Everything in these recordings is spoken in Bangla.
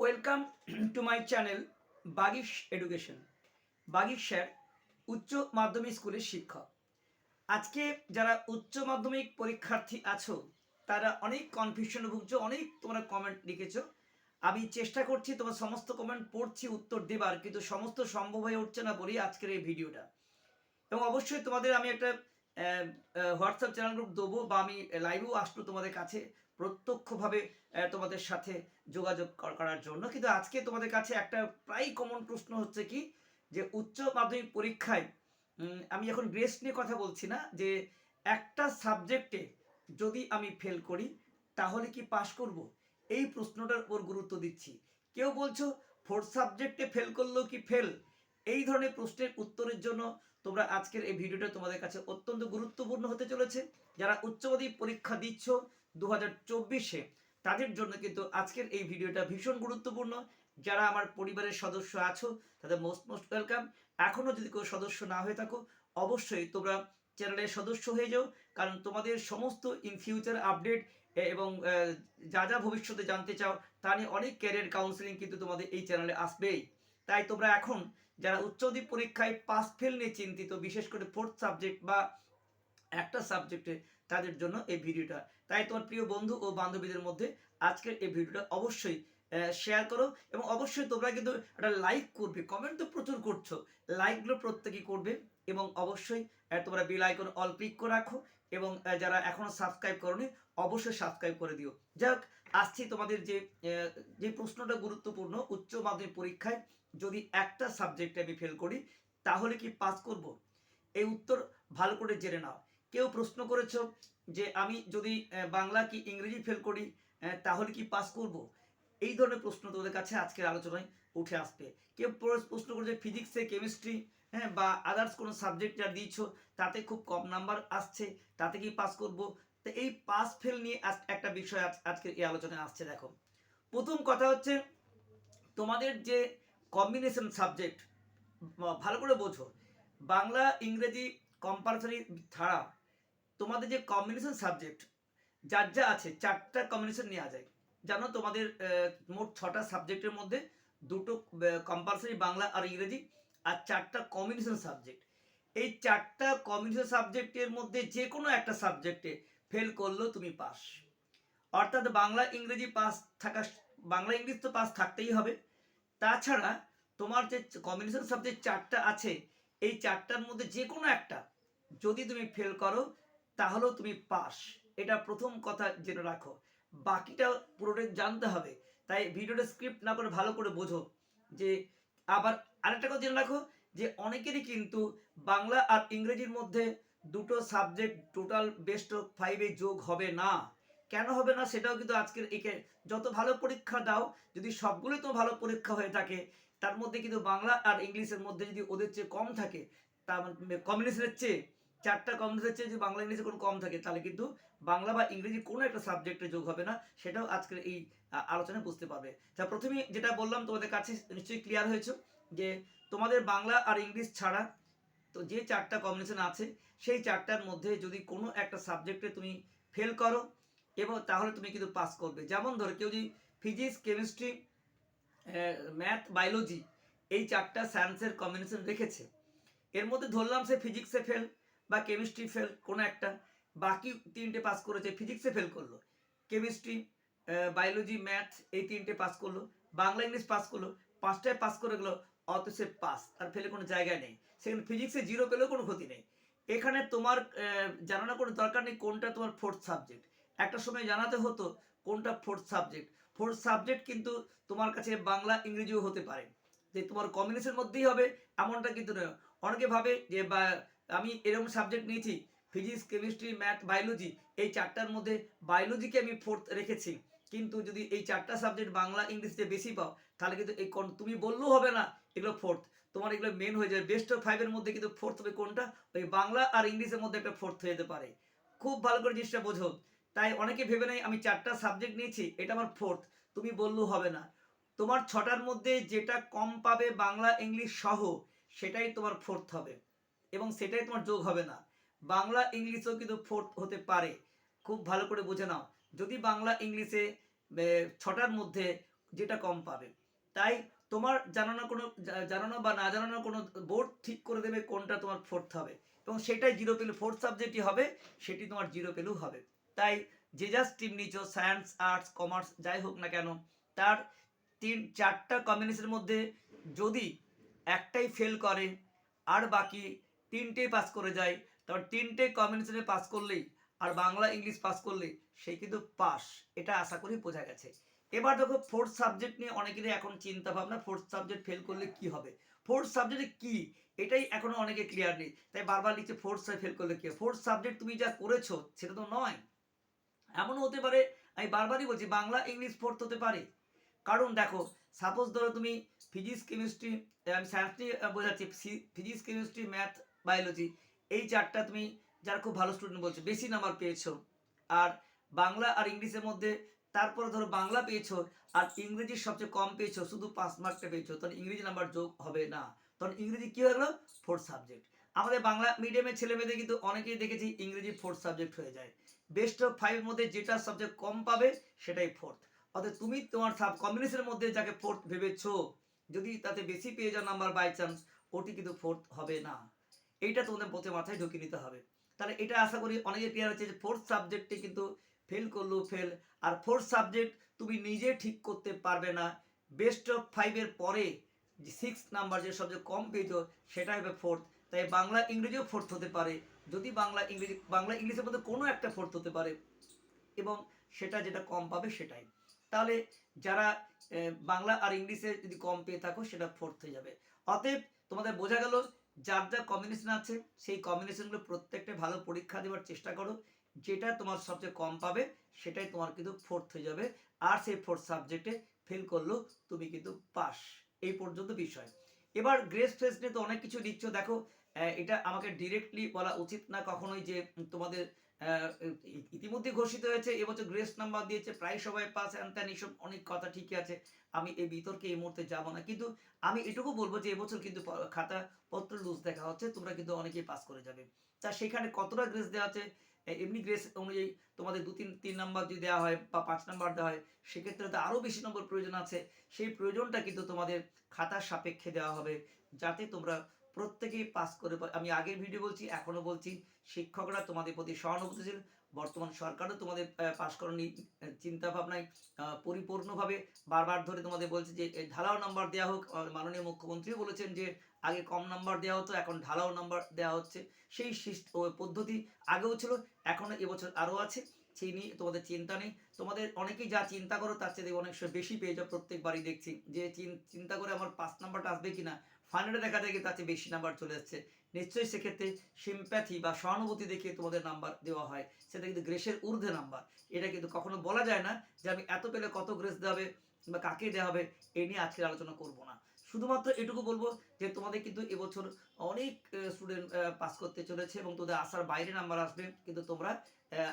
Welcome to my channel Bagish education. Bagish sir, উচ্চ মাধ্যমিক স্কুলের শিক্ষক। আজকে যারা উচ্চ মাধ্যমিক পরীক্ষার্থী আছো, তারা অনেক কনফিউশনে ভুগছো, অনেক তোমরা কমেন্ট লিখেছো। আমি চেষ্টা করছি তোমার সমস্ত কমেন্ট পড়ছি, উত্তর দেবার, কিন্তু সমস্ত সম্ভব হয়ে উঠছে না বলেই আজকের এই ভিডিওটা এবং অবশ্যই তোমাদের আমি একটা হোয়াটসঅ্যাপ চ্যানেল গ্রুপ দেবো বা আমি লাইভেও আসব তোমাদের কাছে প্রত্যক্ষভাবে তোমাদের সাথে যোগাযোগ করার জন্য। কিন্তু আজকে তোমাদের কাছে একটা প্রায় কমন প্রশ্ন হচ্ছে কি, যে উচ্চ মাধ্যমিক পরীক্ষায় আমি এখন গ্রেস নিয়ে কথা বলছি না, যে একটা সাবজেক্টে যদি আমি ফেল করি, তাহলে কি পাশ করব? এই প্রশ্নটার উপর গুরুত্ব দিচ্ছি। কেউ বলছো ফোর্থ সাবজেক্টে ফেল করল কি ফেল এই ধরনের প্রশ্নের উত্তরের জন্য তোমরা আজকের এই ভিডিওটা তোমাদের কাছে অত্যন্ত গুরুত্বপূর্ণ হতে চলেছে। যারা উচ্চ মাধ্যমিক পরীক্ষা দিচ্ছ দু হাজার তাদের জন্য কিন্তু আজকের এই ভিডিওটা ভীষণ গুরুত্বপূর্ণ। যারা আমার পরিবারের সদস্য আছো, তাদের মোস্ট মোস্ট ওয়েলকাম এখনও যদি কেউ সদস্য না হয়ে থাকো, অবশ্যই তোমরা চ্যানেলের সদস্য হয়ে যাও, কারণ তোমাদের সমস্ত ইন ফিউচার আপডেট এবং যা যা ভবিষ্যতে জানতে চাও, তা নিয়ে অনেক ক্যারিয়ার কাউন্সিলিং কিন্তু তোমাদের এই চ্যানেলে আসবেই। তাই তোমরা এখন যারা উচ্চ মাধ্যমিক পরীক্ষায় পাস ফেল নিয়ে চিন্তিত, বিশেষ করে ফোর্থ সাবজেক্ট বা একটা সাবজেক্টে তাদের জন্য এই ভিডিওটা তাই তোমার প্রিয় বন্ধু ও বান্ধবীদের মধ্যে আজকের এই ভিডিওটা অবশ্যই শেয়ার করো এবং অবশ্যই তোমরা কিন্তু একটা লাইক করবে কমেন্ট তো প্রচুর করছ। লাইকগুলো প্রত্যেকেই করবে এবং অবশ্যই তোমরা বেল আইকন অল ক্লিক করে রাখো এবং যারা এখনও সাবস্ক্রাইব করনি, অবশ্যই সাবস্ক্রাইব করে দিও। যাক আসছি তোমাদের যে যে প্রশ্নটা গুরুত্বপূর্ণ উচ্চ মাধ্যমিক পরীক্ষায়, যদি একটা সাবজেক্টে আমি ফেল করি, তাহলে কি পাস করব? এই উত্তর ভালো করে জেনে নাও। কেউ প্রশ্ন করেছ যে আমি যদি বাংলা কি ইংরেজি ফেল করি তাহলে কি পাস করব? এই ধরনের প্রশ্ন তোমাদের কাছে আজকের আলোচনায় উঠে আসবে। কেউ প্রশ্ন করেছে ফিজিক্সে কেমিস্ট্রি হ্যাঁ বা আদার্স কোনো সাবজেক্ট যা দিয়েছ, তাতে খুব কম নাম্বার আসছে, তাতে কি পাস করব? তো এই পাস ফেল নিয়ে একটা বিষয় আজ- আজকের এই আলোচনায় আসছে, দেখো। প্রথম কথা হচ্ছে, তোমাদের যে কম্বিনেশন সাবজেক্ট ভালো করে বোঝো, বাংলা, ইংরেজি কম্পালসারি ছাড়া তোমাদের যে কম্বিনেশন সাবজেক্ট যার যা আছে, চারটা কম্বিনেশন নেওয়া যায়। জানো তোমাদের মোট ছটা সাবজেক্টের মধ্যে দুটো কম্পালসারি বাংলা আর ইংরেজি আর চারটা কম্বিনেশন সাবজেক্ট এই চারটা কম্বিনেশন সাবজেক্টের মধ্যে যে কোনো একটা সাবজেক্টে ফেল করলেও তুমি পাস অর্থাৎ বাংলা, ইংরেজি পাস থাকা, বাংলা, ইংলিশ তো পাস থাকতেই হবে। তাছাড়া তোমার যে কম্বিনেশন সাবজেক্ট চারটা আছে, এই চারটার মধ্যে যে কোনো একটা যদি তুমি ফেল করো, তাহলেও তুমি পাস এটা প্রথম কথা জেনে রাখো। বাকিটা পুরোটাই জানতে হবে। তাই ভিডিওটা স্ক্রিপ্ট না করে ভালো করে বোঝো যে আবার আরেকটা কথা জেনে রাখো যে অনেকেরই কিন্তু বাংলা আর ইংরেজির মধ্যে দুটো সাবজেক্ট টোটাল বেস্ট অফ ফাইভে যোগ হবে না। কেন হবে না সেটাও কিন্তু আজকের একে যত ভালো পরীক্ষা দাও, যদি সবগুলোই তো ভালো পরীক্ষা হয়ে থাকে, তার মধ্যে কিন্তু বাংলা আর ইংলিশের মধ্যে যদি ওদের চেয়ে কম থাকে, তার কম্বিনেশনের চেয়ে, চারটা কম্বিনেশনের চেয়ে যদি বাংলা ইংলিশে কোনো কম থাকে, তাহলে কিন্তু বাংলা বা ইংরেজি কোনো একটা সাবজেক্টে যোগ হবে না, সেটাও আজকের এই আলোচনায় বুঝতে পারবে। তা প্রথমে যেটা বললাম, তোমাদের কাছে নিশ্চয়ই ক্লিয়ার হয়েছে যে তোমাদের বাংলা আর ইংলিশ ছাড়া তো যে চারটা কম্বিনেশন আছে, সেই চারটার মধ্যে যদি কোনো একটা সাবজেক্টে তুমি ফেল করো, এবং তাহলে তুমি কিন্তু পাস করবে। যেমন ধরো, কেউ যদি ফিজিক্স কেমিস্ট্রি ম্যাথ বায়োলজি এই চারটা সায়েন্সের কম্বিনেশন রেখেছে, এর মধ্যে ধরলাম সে ফিজিক্সে ফেল বা কেমিস্ট্রি ফেল কোনো একটা বাকি তিনটে পাস করেছে ফিজিক্সে ফেল করল কেমিস্ট্রি বায়োলজি ম্যাথ এই তিনটে পাস করল, বাংলা ইংলিশ পাস করল, পাঁচটায় পাস করে গেলো অত সে পাস আর ফেলে কোনো জায়গায় নেই। সেখানে ফিজিক্সে জিরো পেলেও কোনো ক্ষতি নেই। এখানে তোমার জানানোর কোনো দরকার নেই কোনটা তোমার ফোর্থ সাবজেক্ট একটা সময় জানাতে হতো কোনটা ফোর্থ সাবজেক্ট ফোর্থ সাবজেক্ট কিন্তু তোমার কাছে বাংলা, ইংরেজিও হতে পারে। যে তোমার কম্বিনেশন মধ্যেই হবে, এমনটা কিন্তু নয়। অনেকে ভাবে যে বা, আমি এরকম সাবজেক্ট নিয়েছি ফিজিক্স কেমিস্ট্রি ম্যাথ বায়োলজি এই চারটার মধ্যে বায়োলজিকে আমি ফোর্থ রেখেছি। কিন্তু যদি এই চারটা সাবজেক্ট বাংলা ইংলিশে বেশি পাও, তাহলে কিন্তু এই কোন- তুমি বললেও হবে না, এগুলো ফোর্থ তোমার এগুলো মেন হয়ে যাবে। বেস্ট অফ ফাইভের মধ্যে কিন্তু ফোর্থ হবে কোনটা? ওই বাংলা আর ইংলিশের মধ্যে একটা ফোর্থ হয়ে যেতে পারে। খুব ভালো করে জিনিসটা বোঝো। তাই অনেকে ভেবে নেয়, আমি চারটা সাবজেক্ট নিয়েছি, এটা আমার ফোর্থ তুমি বললেও হবে না। তোমার ছটার মধ্যে যেটা কম পাবে বাংলা ইংলিশ সহ, সেটাই তোমার ফোর্থ হবে। এবং সেটাই তোমার যোগ হবে না। বাংলা, ইংলিশও কিন্তু ফোর্থ হতে পারে। খুব ভালো করে বুঝে নাও। যদি বাংলা, ইংলিশে ছটার মধ্যে যেটা কম পাবে। তাই তোমার জানানো কোনো জানানো বা না জানানো কোনো বোর্ড ঠিক করে দেবে কোনটা তোমার ফোর্থ হবে। এবং সেটাই জিরো পেলে ফোর্থ সাবজেক্টই হবে, সেটি তোমার জিরো পেলেও হবে। তাই যে যা স্ট্রিম নিচ্ছ সায়েন্স আর্টস কমার্স যাই হোক না কেন, তার তিন, চারটা কম্বিনেশনের মধ্যে যদি একটাই ফেল করে, আর বাকি তিনটেই পাস করে যায় তখন তিনটে কম্বিনেশনে পাস করলেই আর বাংলা ইংলিশ পাস করলে সে কিন্তু পাস এটা আশা করি বোঝা গেছে। এবার দেখো ফোর্থ সাবজেক্ট নিয়ে অনেকেরই এখন চিন্তা ভাবনা ফোর্থ সাবজেক্ট ফেল করলে কি হবে? ফোর্থ সাবজেক্টে কি? এটাই এখনও অনেকে ক্লিয়ার নেই। তাই বারবার লিখছে ফোর্থ ফেল করলে কি ফোর্থ সাবজেক্ট তুমি যা করেছ, সেটা তো নয়। এমনও হতে পারে, আমি বারবারই বলছি, বাংলা ইংলিশ ফোর্থ হতে পারে। কারণ দেখো সাপোজ ধরো তুমি ফিজিক্স কেমিস্ট্রি আমি সায়েন্স নিয়ে বোঝাচ্ছি ফিজিক্স কেমিস্ট্রি ম্যাথ বায়োলজি এই চারটা তুমি যারা খুব ভালো স্টুডেন্ট বলছো, বেশি নাম্বার পেয়েছ। আর বাংলা আর ইংলিশের মধ্যে তারপরে ধরো বাংলা পেয়েছ, আর ইংরেজির সবচেয়ে কম পেয়েছ, শুধু পাঁচ মার্কটা পেয়েছ তখন ইংরেজি নাম্বার যোগ হবে না। তখন ইংরেজি কি হয়ে গেলো? ফোর্থ সাবজেক্ট আমাদের বাংলা মিডিয়ামের ছেলে মেয়েদের কিন্তু অনেকেই দেখেছি ইংরেজি ফোর্থ সাবজেক্ট হয়ে যায়। বেস্ট অফ ফাইভের মধ্যে যেটা সাবজেক্ট কম পাবে, সেটাই ফোর্থ অর্থাৎ তুমি তোমার সাব কম্বিনেশনের মধ্যে যাকে ফোর্থ ভেবেছো, যদি তাতে বেশি পেয়ে যাও নাম্বার বাই চান্স ওটি কিন্তু ফোর্থ হবে না। এইটা তোমাদের প্রথমে মাথায় ঢুকিয়ে নিতে হবে। তাহলে এটা আশা করি অনেকে ক্লিয়ার হচ্ছে যে ফোর্থ সাবজেক্টে কিন্তু ফেল করল ফেল আর ফোর্থ সাবজেক্ট তুমি নিজে ঠিক করতে পারবে না। বেস্ট অফ ফাইভের পরে সিক্স নাম্বার যে সবচেয়ে কম পেয়েছ, সেটা হবে ফোর্থ তাই বাংলা, ইংরেজিও ফোর্থ হতে পারে। যদি বাংলা, ইংরেজি, বাংলা, ইংলিশের মধ্যে কোনো একটা ফোর্থ হতে পারে এবং সেটা যেটা কম পাবে সেটাই। তাহলে যারা বাংলা আর ইংলিশে যদি কম পেয়ে থাকো, সেটা ফোর্থ হয়ে যাবে। অতএব তোমাদের বোঝা গেল যার যা কম্বিনেশন আছে, সেই কম্বিনেশনগুলো প্রত্যেকটা ভালো পরীক্ষা দেওয়ার চেষ্টা করো। যেটা তোমার সবচেয়ে কম পাবে, সেটাই তোমার কিন্তু ফোর্থ হয়ে যাবে। আর সেই ফোর্থ সাবজেক্টে ফেল করলেও তুমি কিন্তু পাস এই পর্যন্ত বিষয়। এবার গ্রেস ফ্রেস নিয়ে তো অনেক কিছু দিচ্ছ। দেখো এটা আমাকে ডিরেক্টলি বলা উচিত না কখনোই যে তোমাদের ইতিমধ্যে ঘোষিত হয়েছে এবছর গ্রেস নাম্বার দিয়েছে, প্রায় সবাই পাস হ্যান ত্যান এইসব অনেক কথা ঠিকই আছে। আমি এই বিতর্কে এই মুহূর্তে যাব না, কিন্তু আমি এটুকু বলব যে এবছর কিন্তু খাতা পত্র লুজ দেখা হচ্ছে, তোমরা কিন্তু অনেকেই পাস করে যাবে। তা সেখানে কতটা গ্রেস দেওয়া আছে? এমনি গ্রেস অনুযায়ী তোমাদের দু তিন তিন নাম্বার যদি দেওয়া হয় বা পাঁচ নাম্বার দেওয়া হয়, সেক্ষেত্রে তো আরও বেশি নম্বর প্রয়োজন আছে। সেই প্রয়োজনটা কিন্তু তোমাদের খাতার সাপেক্ষে দেওয়া হবে, যাতে তোমরা প্রত্যেকেই পাস করে আমি আগের ভিডিও বলছি এখনও বলছি, শিক্ষকরা তোমাদের প্রতি সহানুভূতিশীল। বর্তমান সরকারও তোমাদের পাস করানি চিন্তা ভাবনায় পরিপূর্ণভাবে বারবার ধরে তোমাদের বলছে যে ঢালাও নাম্বার দেওয়া হোক। মাননীয় মুখ্যমন্ত্রীও বলেছেন যে, আগে কম নাম্বার দেওয়া হতো, এখন ঢালাও নাম্বার দেওয়া হচ্ছে। সেই পদ্ধতি আগেও ছিল এখনও এবছর আরও আছে। সেই নিয়ে তোমাদের চিন্তা নেই। তোমাদের অনেকেই যা চিন্তা করো, তার চেয়ে অনেক বেশি পেয়ে যাও। প্রত্যেকবারই দেখছি যে চিন্তা করে আমার পাঁচ নাম্বারটা আসবে কিনা ফাইনালে দেখা যায় কি তার বেশি নাম্বার চলে যাচ্ছে। নিশ্চয়ই সেক্ষেত্রে সিম্প্যাথি বা সহানুভূতি দেখিয়ে তোমাদের নাম্বার দেওয়া হয়। সেটা কিন্তু গ্রেসের ঊর্ধ্বে নাম্বার এটা কিন্তু কখনো বলা যায় না যে আমি এত পেলে কত গ্রেস দেওয়া হবে বা কাকে দেওয়া হবে এই নিয়ে আজকের আলোচনা করব না। শুধুমাত্র এটুকু বলব যে তোমাদের কিন্তু এবছর অনেক স্টুডেন্ট পাস করতে চলেছে এবং তোদের আসার বাইরে নাম্বার আসবে। কিন্তু তোমরা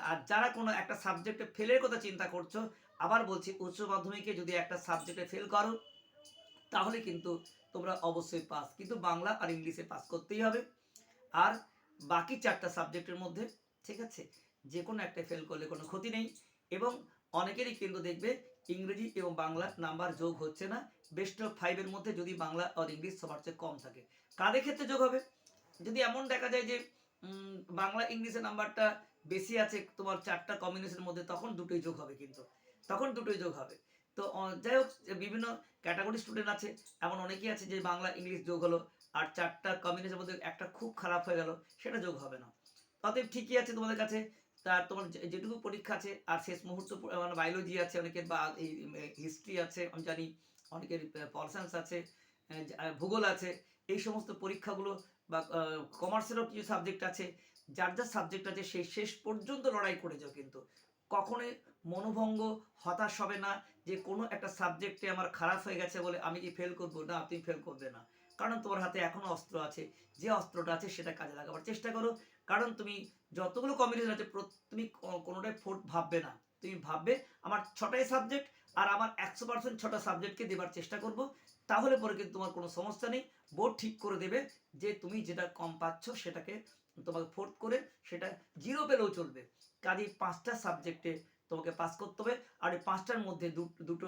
আর যারা কোনো একটা সাবজেক্টে ফেলের কথা চিন্তা করছ, আবার বলছি উচ্চ মাধ্যমিকে যদি একটা সাবজেক্টে ফেল করো তাহলে কিন্তু তোমরা অবশ্যই পাস কিন্তু বাংলা আর ইংলিশে পাস করতেই হবে। আর বাকি চারটা সাবজেক্টের মধ্যে, ঠিক আছে? যে কোনো একটা ফেল করলে কোনো ক্ষতি নেই। এবং অনেকেরই কিন্তু দেখবে ইংরেজি এবং বাংলা নাম্বার যোগ হচ্ছে না। বেস্ট অফ ফাইভের মধ্যে যদি বাংলা আর ইংলিশ সবার চেয়ে কম থাকে। কাদের ক্ষেত্রে যোগ হবে? যদি এমন দেখা যায় যে বাংলা ইংলিশের নাম্বারটা বেশি আছে তোমার চারটা কম্বিনেশনের মধ্যে, তখন দুটোই যোগ হবে কিন্তু। তখন দুটোই যোগ হবে। তো যাই হোক বিভিন্ন ক্যাটাগরি স্টুডেন্ট আছে, এমন অনেকেই আছে যে বাংলা, ইংলিশ যোগ হলো, আর চারটা কম্বিনেশনের মধ্যে একটা খুব খারাপ হয়ে গেল, সেটা যোগ হবে না। অতএব ঠিকই আছে তোমাদের কাছে তার তোমার যেটুকু পরীক্ষা আছে, আর শেষ মুহূর্ত মানে বায়োলজি আছে অনেকের, বা হিস্ট্রি আছে, আমি জানি অনেকের পল আছে ভূগোল আছে, এই সমস্ত পরীক্ষাগুলো, বা কমার্সেরও কিছু সাবজেক্ট আছে, যার যার সাবজেক্ট আছে সেই শেষ পর্যন্ত লড়াই করে যাও কিন্তু। কখনোই মনোভঙ্গ, হতাশ হবে না যে কোনো একটা সাবজেক্টে আমার খারাপ হয়ে গেছে বলে আমি কি ফেল করব? না, তুমি ফেল করবে না। কারণ তোমার হাতে এখনও অস্ত্র আছে। যে অস্ত্রটা আছে সেটা কাজে লাগাবার চেষ্টা করো। কারণ তুমি যতগুলো কম্বিনেশন আছে তুমি কোনোটাই ফোর্ট ভাববে না। তুমি ভাববে, আমার ছটাই সাবজেক্ট আর আমার একশো পার্সেন্ট ছটা সাবজেক্টকে দেবার চেষ্টা করব। তাহলে পরে কিন্তু তোমার কোনো সমস্যা নেই। বোর্ড ঠিক করে দেবে যে তুমি যেটা কম পাচ্ছ সেটাকে তোমাকে ফোর্থ করে সেটা জিরো পেলেও চলবে। কাজে পাঁচটা সাবজেক্টে তোমাকে পাস করতে হবে। আর এই পাঁচটার মধ্যে দুটো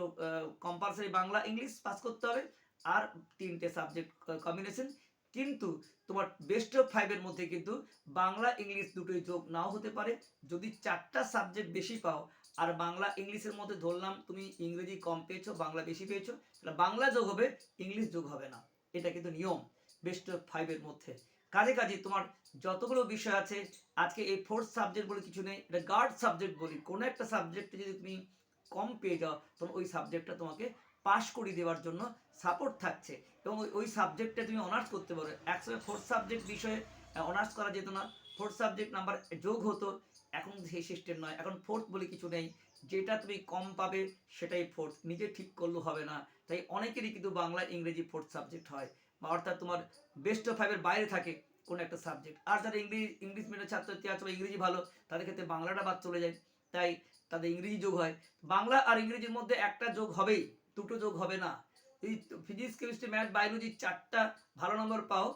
কম্পালসারি বাংলা ইংলিশ পাস করতে হবে। আর তিনটে সাবজেক্ট কম্বিনেশন কিন্তু তোমার বেস্ট অফ ফাইভের মধ্যে কিন্তু বাংলা ইংলিশ দুটোই যোগ নাও হতে পারে। যদি চারটা সাবজেক্ট বেশি পাও, আর বাংলা ইংলিশের মধ্যে ধরলাম তুমি ইংরেজি কম পেয়েছ, বাংলা বেশি পেয়েছ, তাহলে বাংলা যোগ হবে ইংলিশ যোগ হবে না। এটা কিন্তু নিয়ম বেস্ট অফ ফাইভের মধ্যে। কাজে কাজে তোমার যতগুলো বিষয় আছে, আজকে এই ফোর্থ সাবজেক্ট বলে কিছু নেই, এটা গার্ড সাবজেক্ট বলি। কোনো একটা সাবজেক্টে যদি তুমি কম পেয়ে যাও তখন ওই সাবজেক্টটা তোমাকে পাশ করিয়ে দেওয়ার জন্য সাপোর্ট থাকছে। এবং ওই- ওই সাবজেক্টে তুমি অনার্স করতে পারো। একসময় ফোর্থ সাবজেক্ট বিষয়ে অনার্স করা যেত না। ফোর্থ সাবজেক্ট নাম্বার যোগ হতো। এখন সেই সিস্টেম নয়। এখন ফোর্থ বলে কিছু নেই। যেটা তুমি কম পাবে, সেটাই ফোর্থ নিজে ঠিক করলেও হবে না। তাই অনেকেরই কিন্তু বাংলা, ইংরেজি ফোর্থ সাবজেক্ট হয়। অর্থাৎ তোমার বেস্ট অফ ফাইভের বাইরে থাকে কোনো একটা সাবজেক্ট আর যারা ইংরেজি, ইংলিশ মিডিয়াম ছাত্রছাত্রী আছে বা ইংরেজি ভালো, তাদের ক্ষেত্রে বাংলাটা বাদ চলে যায়। তাই তাদের ইংরেজি যোগ হয়। বাংলা আর ইংরেজির মধ্যে একটা যোগ হবেই, দুটো যোগ হবে না। এই ফিজিক্স কেমিস্ট্রি ম্যাথ বায়োলজি চারটা ভালো নম্বর পাও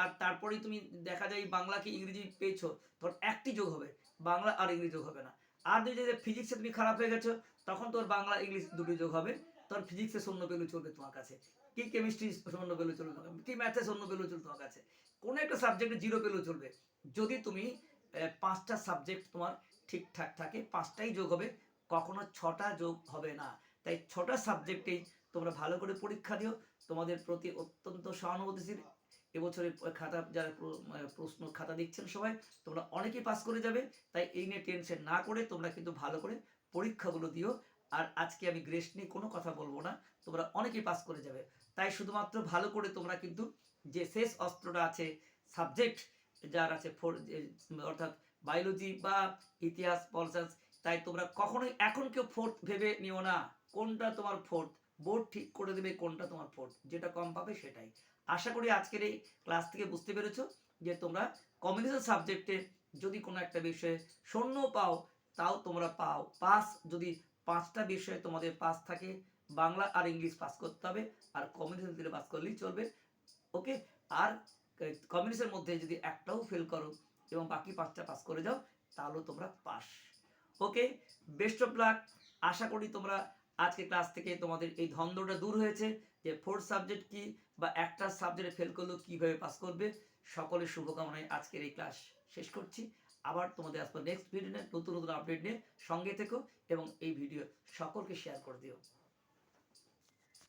আর তারপরেই তুমি দেখা যায় বাংলা কি ইংরেজি পেয়েছ তখন একটি যোগ হবে, বাংলা আর ইংরেজি যোগ হবে না। আর যদি ফিজিক্সে তুমি খারাপ হয়ে গেছো, তখন তোর বাংলা, ইংলিশ দুটো যোগ হবে। তোর ফিজিক্সে শূন্য পেলেও চলবে তোমার কাছে, কি কেমিস্ট্রি শূন্য পেলেও চলবে কি ম্যাথে শূন্য পেলেও চলবে তোমার কাছে, কোনো একটা সাবজেক্টে জিরো পেলেও চলবে। যদি তুমি পাঁচটা সাবজেক্ট তোমার ঠিকঠাক থাকে, পাঁচটাই যোগ হবে, কখনো ছটা যোগ হবে না। তাই ছটা সাবজেক্টেই তোমরা ভালো করে পরীক্ষা দিও, তোমাদের প্রতি অত্যন্ত সহানুভূতিশীল। এবছরের খাতা যারা প্রশ্ন খাতা দিচ্ছেন সবাই, তোমরা অনেকেই পাস করে যাবে, তাই এই নিয়ে টেনশন না করে তোমরা কিন্তু ভালো করে পরীক্ষাগুলো দিও। আর আজকে আমি গ্রেস নিয়ে কোনো কথা বলব না, তোমরা অনেকেই পাস করে যাবে। তাই শুধুমাত্র ভালো করে তোমরা কিন্তু যে শেষ অস্ত্রটা আছে সাবজেক্ট যার আছে ফোর অর্থাৎ বায়োলজি বা ইতিহাস, পল সায়েন্স তাই তোমরা কখনোই এখন কেউ ফোর্থ ভেবে নিও না। কোনটা তোমার ফোর্থ বোর্ড ঠিক করে দেবে কোনটা তোমার ফোর্থ যেটা কম পাবে সেটাই। আশা করি আজকের এই ক্লাস থেকে বুঝতে পেরেছ যে তোমরা কম্বিনেশন সাবজেক্টে যদি কোনো একটা বিষয়ে শূন্য পাও, তাও তোমরা পাও। পাস যদি পাঁচটা বিষয়ে তোমাদের পাস থাকে। বাংলা আর ইংলিশ পাস করতে হবে। আর কম্বিনেশন দিলে পাস করলেই চলবে। ওকে আর কম্বিনেশনের মধ্যে যদি একটাও ফেল করো এবং বাকি পাঁচটা পাস করে যাও তাহলেও তোমরা pass. Okay best of luck আশা করি তোমরা আজকে ক্লাস থেকে তোমাদের এই ধন্দটা দূর হয়েছে যে ফোর্থ সাবজেক্ট কি বা একটা সাবজেক্টে ফেল করলেও কীভাবে পাস করবে? সকলের শুভকামনায় আজকের এই ক্লাস শেষ করছি। আবার তোমাদের আসব নেক্সট ভিডিও নিয়ে, নতুন নতুন আপডেট নিয়ে সঙ্গে থেকো এবং এই ভিডিও সকলকে শেয়ার করে দিও।